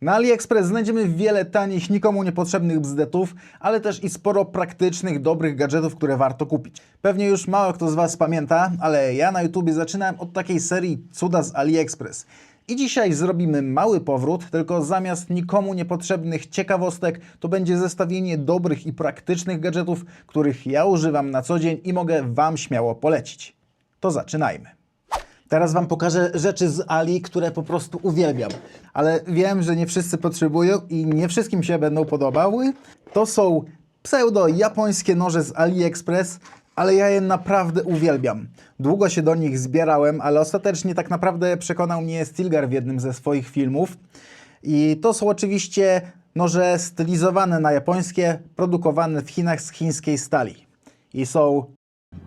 Na AliExpress znajdziemy wiele tanich, nikomu niepotrzebnych bzdetów, ale też i sporo praktycznych, dobrych gadżetów, które warto kupić. Pewnie już mało kto z Was pamięta, ale ja na YouTubie zaczynałem od takiej serii Cuda z AliExpress. I dzisiaj zrobimy mały powrót, tylko zamiast nikomu niepotrzebnych ciekawostek, to będzie zestawienie dobrych i praktycznych gadżetów, których ja używam na co dzień i mogę Wam śmiało polecić. To zaczynajmy. Teraz Wam pokażę rzeczy z Ali, które po prostu uwielbiam. Ale wiem, że nie wszyscy potrzebują i nie wszystkim się będą podobały. To są pseudo-japońskie noże z AliExpress, ale ja je naprawdę uwielbiam. Długo się do nich zbierałem, ale ostatecznie tak naprawdę przekonał mnie Stilgar w jednym ze swoich filmów. I to są oczywiście noże stylizowane na japońskie, produkowane w Chinach z chińskiej stali. I są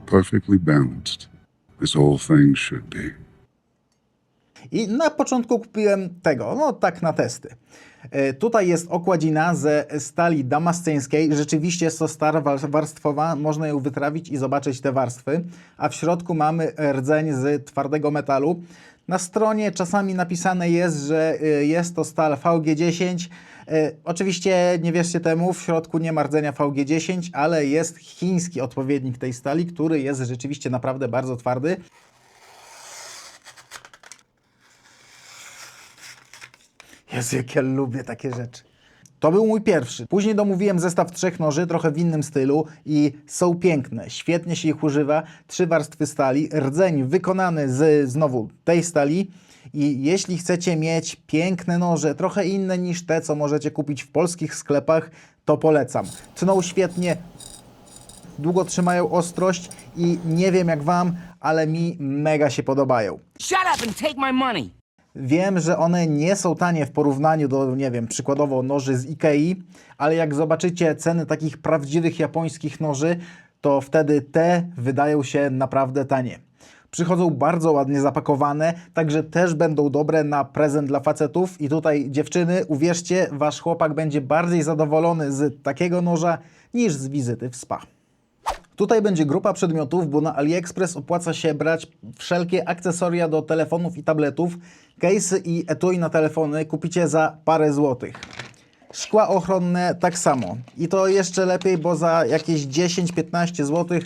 perfectly balanced, as all things should be. I na początku kupiłem tego, no tak na testy. E, Tutaj jest okładzina ze stali damasceńskiej. Rzeczywiście jest to stara wa- warstwowa, można ją wytrawić i zobaczyć te warstwy. A w środku mamy rdzeń z twardego metalu. Na stronie czasami napisane jest, że e, jest to stal VG10. E, Oczywiście nie wierzcie temu, w środku nie ma rdzenia VG10, ale jest chiński odpowiednik tej stali, który jest rzeczywiście naprawdę bardzo twardy. Jezu, jak ja lubię takie rzeczy. To był mój pierwszy. Później domówiłem zestaw trzech noży, trochę w innym stylu i są piękne. Świetnie się ich używa. Trzy warstwy stali, rdzeń wykonany z znowu tej stali. I jeśli chcecie mieć piękne noże, trochę inne niż te, co możecie kupić w polskich sklepach, to polecam. Tną świetnie, długo trzymają ostrość i nie wiem jak Wam, ale mi mega się podobają. Shut up and take my money. Wiem, że one nie są tanie w porównaniu do, nie wiem, przykładowo noży z Ikei, ale jak zobaczycie ceny takich prawdziwych japońskich noży, to wtedy te wydają się naprawdę tanie. Przychodzą bardzo ładnie zapakowane, także też będą dobre na prezent dla facetów. I tutaj dziewczyny, uwierzcie, wasz chłopak będzie bardziej zadowolony z takiego noża niż z wizyty w spa. Tutaj będzie grupa przedmiotów, bo na AliExpress opłaca się brać wszelkie akcesoria do telefonów i tabletów. Case'y i etui na telefony kupicie za parę złotych. Szkła ochronne tak samo. I to jeszcze lepiej, bo za jakieś 10-15 zł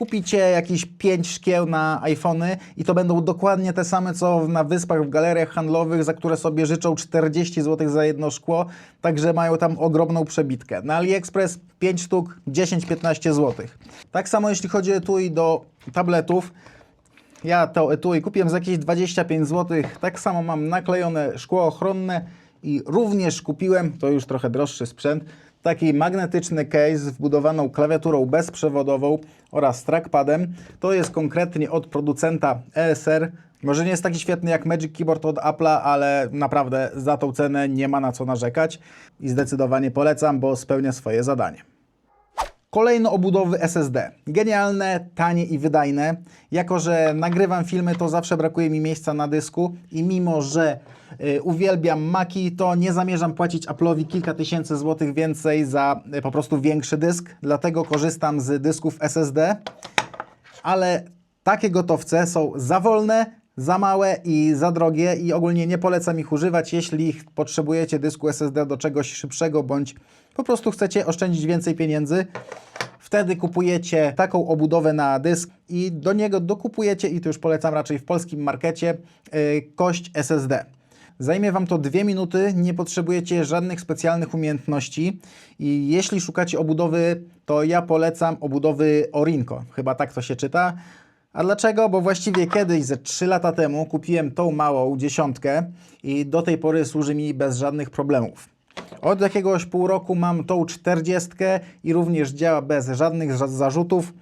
kupicie jakieś 5 szkieł na iPhony i to będą dokładnie te same co na wyspach w galeriach handlowych, za które sobie życzą 40 zł za jedno szkło, także mają tam ogromną przebitkę. Na AliExpress 5 sztuk 10-15 zł. Tak samo jeśli chodzi o etui do tabletów, ja to etui kupiłem za jakieś 25 zł. Tak samo mam naklejone szkło ochronne i również kupiłem, to już trochę droższy sprzęt, taki magnetyczny case z wbudowaną klawiaturą bezprzewodową oraz trackpadem. To jest konkretnie od producenta ESR. Może nie jest taki świetny jak Magic Keyboard od Apple'a, ale naprawdę za tą cenę nie ma na co narzekać i zdecydowanie polecam, bo spełnia swoje zadanie. Kolejno obudowy SSD. Genialne, tanie i wydajne. Jako, że nagrywam filmy, to zawsze brakuje mi miejsca na dysku i mimo, że uwielbiam Maki, to nie zamierzam płacić Apple'owi kilka tysięcy złotych więcej za y, po prostu większy dysk. Dlatego korzystam z dysków SSD. Ale takie gotowce są za wolne, za małe i za drogie i ogólnie nie polecam ich używać, jeśli potrzebujecie dysku SSD do czegoś szybszego bądź po prostu chcecie oszczędzić więcej pieniędzy. Wtedy kupujecie taką obudowę na dysk i do niego dokupujecie, i to już polecam raczej w polskim markecie, yy, kość SSD. Zajmie Wam to dwie minuty, nie potrzebujecie żadnych specjalnych umiejętności i jeśli szukacie obudowy, to ja polecam obudowy Orinco, chyba tak to się czyta. A dlaczego? Bo właściwie kiedyś, ze 3 lata temu, kupiłem tą małą dziesiątkę i do tej pory służy mi bez żadnych problemów. Od jakiegoś pół roku mam tą 40 i również działa bez żadnych za- zarzutów.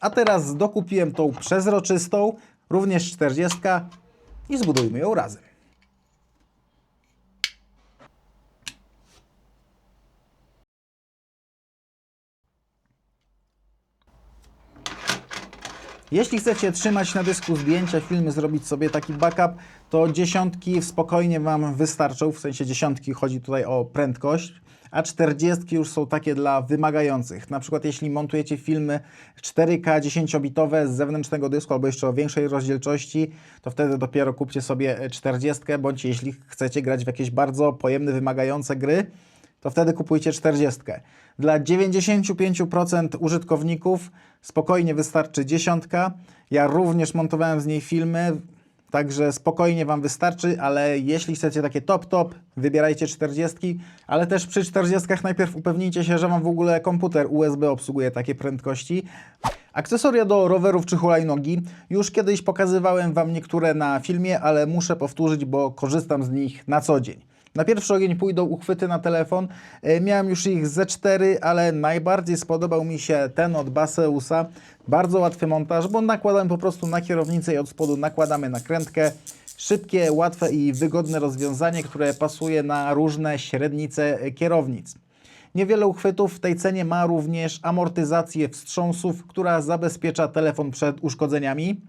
A teraz dokupiłem tą przezroczystą, również 40 i zbudujmy ją razem. Jeśli chcecie trzymać na dysku zdjęcia, filmy, zrobić sobie taki backup, to dziesiątki spokojnie Wam wystarczą, w sensie dziesiątki chodzi tutaj o prędkość, a 40 już są takie dla wymagających. Na przykład jeśli montujecie filmy 4K 10-bitowe z zewnętrznego dysku albo jeszcze o większej rozdzielczości, to wtedy dopiero kupcie sobie 40, bądź jeśli chcecie grać w jakieś bardzo pojemne, wymagające gry, to wtedy kupujcie 40. Dla 95% użytkowników spokojnie wystarczy dziesiątka. Ja również montowałem z niej filmy, także spokojnie Wam wystarczy, ale jeśli chcecie takie top top, wybierajcie 40, ale też przy 40 najpierw upewnijcie się, że Wam w ogóle komputer USB obsługuje takie prędkości. Akcesoria do rowerów czy hulajnogi. Już kiedyś pokazywałem Wam niektóre na filmie, ale muszę powtórzyć, bo korzystam z nich na co dzień. Na pierwszy ogień pójdą uchwyty na telefon. E, Miałem już ich ze cztery, ale najbardziej spodobał mi się ten od Baseusa. Bardzo łatwy montaż, bo nakładamy po prostu na kierownicę i od spodu nakładamy nakrętkę. Szybkie, łatwe i wygodne rozwiązanie, które pasuje na różne średnice kierownic. Niewiele uchwytów w tej cenie ma również amortyzację wstrząsów, która zabezpiecza telefon przed uszkodzeniami.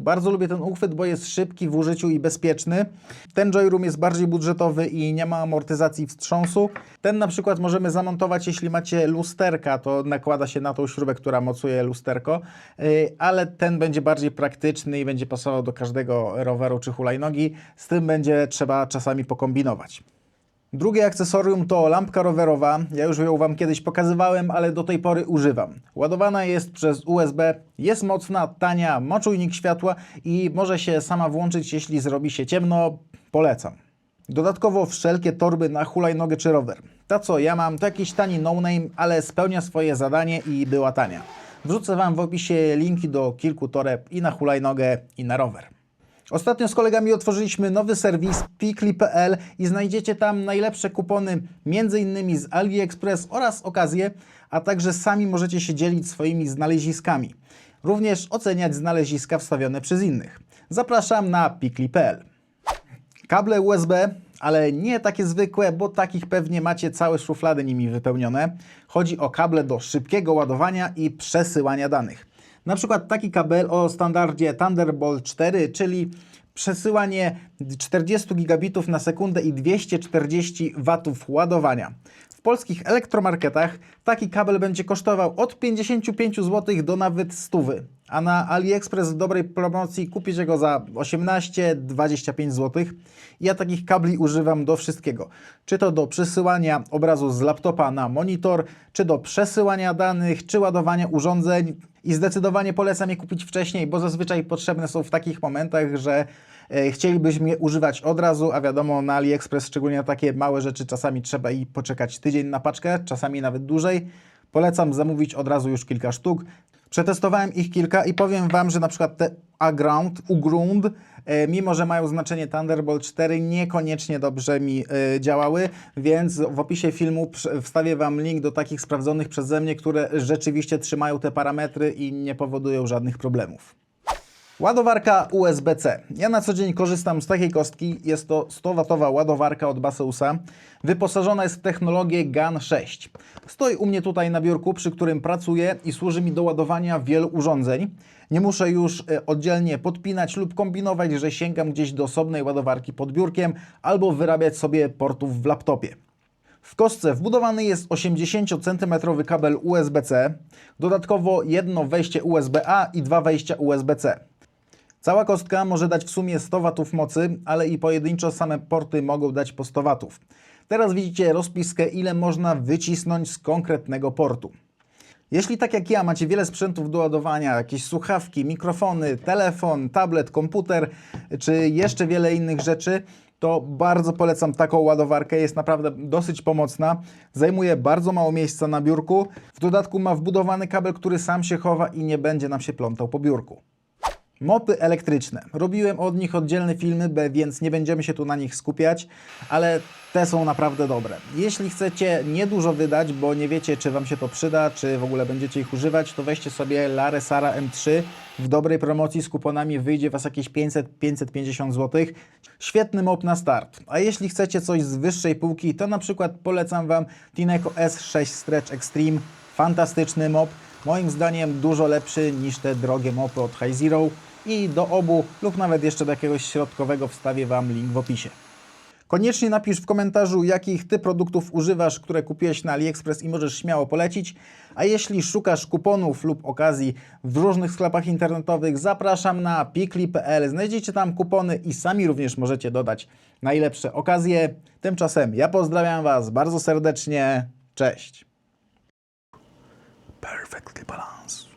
Bardzo lubię ten uchwyt, bo jest szybki w użyciu i bezpieczny. Ten Joyroom jest bardziej budżetowy i nie ma amortyzacji wstrząsu. Ten na przykład możemy zamontować, jeśli macie lusterka, to nakłada się na tą śrubę, która mocuje lusterko, Yy, ale ten będzie bardziej praktyczny i będzie pasował do każdego roweru czy hulajnogi. Z tym będzie trzeba czasami pokombinować. Drugie akcesorium to lampka rowerowa. Ja już ją Wam kiedyś pokazywałem, ale do tej pory używam. Ładowana jest przez USB, jest mocna, tania, ma czujnik światła i może się sama włączyć, jeśli zrobi się ciemno. Polecam. Dodatkowo wszelkie torby na hulajnogę czy rower. Ta co ja mam to jakiś tani no-name, ale spełnia swoje zadanie i była tania. Wrzucę Wam w opisie linki do kilku toreb i na hulajnogę i na rower. Ostatnio z kolegami otworzyliśmy nowy serwis pikli.pl i znajdziecie tam najlepsze kupony m.in. z AliExpress oraz okazje, a także sami możecie się dzielić swoimi znaleziskami. Również oceniać znaleziska wstawione przez innych. Zapraszam na pikli.pl. Kable USB, ale nie takie zwykłe, bo takich pewnie macie całe szuflady nimi wypełnione. Chodzi o kable do szybkiego ładowania i przesyłania danych. Na przykład taki kabel o standardzie Thunderbolt 4, czyli przesyłanie 40 gigabitów na sekundę i 240 watów ładowania. W polskich elektromarketach taki kabel będzie kosztował od 55 zł do nawet 100, a na AliExpress w dobrej promocji kupicie go za 18-25 zł. Ja takich kabli używam do wszystkiego. Czy to do przesyłania obrazu z laptopa na monitor, czy do przesyłania danych, czy ładowania urządzeń. I zdecydowanie polecam je kupić wcześniej, bo zazwyczaj potrzebne są w takich momentach, że e, chcielibyśmy je używać od razu, a wiadomo na AliExpress, szczególnie na takie małe rzeczy, czasami trzeba i poczekać tydzień na paczkę, czasami nawet dłużej. Polecam zamówić od razu już kilka sztuk. Przetestowałem ich kilka i powiem Wam, że na przykład te Aground, Ugrund, e, mimo że mają znaczenie Thunderbolt 4, niekoniecznie dobrze mi e, działały, więc w opisie filmu wstawię Wam link do takich sprawdzonych przeze mnie, które rzeczywiście trzymają te parametry i nie powodują żadnych problemów. Ładowarka USB-C. Ja na co dzień korzystam z takiej kostki. Jest to 100W ładowarka od Baseusa. Wyposażona jest w technologię GAN 6. Stoi u mnie tutaj na biurku, przy którym pracuję i służy mi do ładowania wielu urządzeń. Nie muszę już e, oddzielnie podpinać lub kombinować, że sięgam gdzieś do osobnej ładowarki pod biurkiem albo wyrabiać sobie portów w laptopie. W kostce wbudowany jest 80 cm kabel USB-C, dodatkowo jedno wejście USB-A i dwa wejścia USB-C. Cała kostka może dać w sumie 100 W mocy, ale i pojedynczo same porty mogą dać po 100 W. Teraz widzicie rozpiskę, ile można wycisnąć z konkretnego portu. Jeśli tak jak ja macie wiele sprzętów do ładowania, jakieś słuchawki, mikrofony, telefon, tablet, komputer, czy jeszcze wiele innych rzeczy, to bardzo polecam taką ładowarkę. Jest naprawdę dosyć pomocna. Zajmuje bardzo mało miejsca na biurku. W dodatku ma wbudowany kabel, który sam się chowa i nie będzie nam się plątał po biurku. Mopy elektryczne. Robiłem od nich oddzielne filmy, więc nie będziemy się tu na nich skupiać, ale te są naprawdę dobre. Jeśli chcecie niedużo wydać, bo nie wiecie, czy Wam się to przyda, czy w ogóle będziecie ich używać, to weźcie sobie Lare Sara M3. W dobrej promocji z kuponami wyjdzie Was jakieś 500-550 zł. Świetny mop na start. A jeśli chcecie coś z wyższej półki, to na przykład polecam Wam Tineco S6 Stretch Extreme. Fantastyczny mop. Moim zdaniem dużo lepszy niż te drogie mopy od High Zero i do obu lub nawet jeszcze do jakiegoś środkowego wstawię Wam link w opisie. Koniecznie napisz w komentarzu, jakich Ty produktów używasz, które kupiłeś na AliExpress i możesz śmiało polecić. A jeśli szukasz kuponów lub okazji w różnych sklepach internetowych, zapraszam na pikli.pl. Znajdziecie tam kupony i sami również możecie dodać najlepsze okazje. Tymczasem ja pozdrawiam Was bardzo serdecznie. Cześć. Perfectly balanced.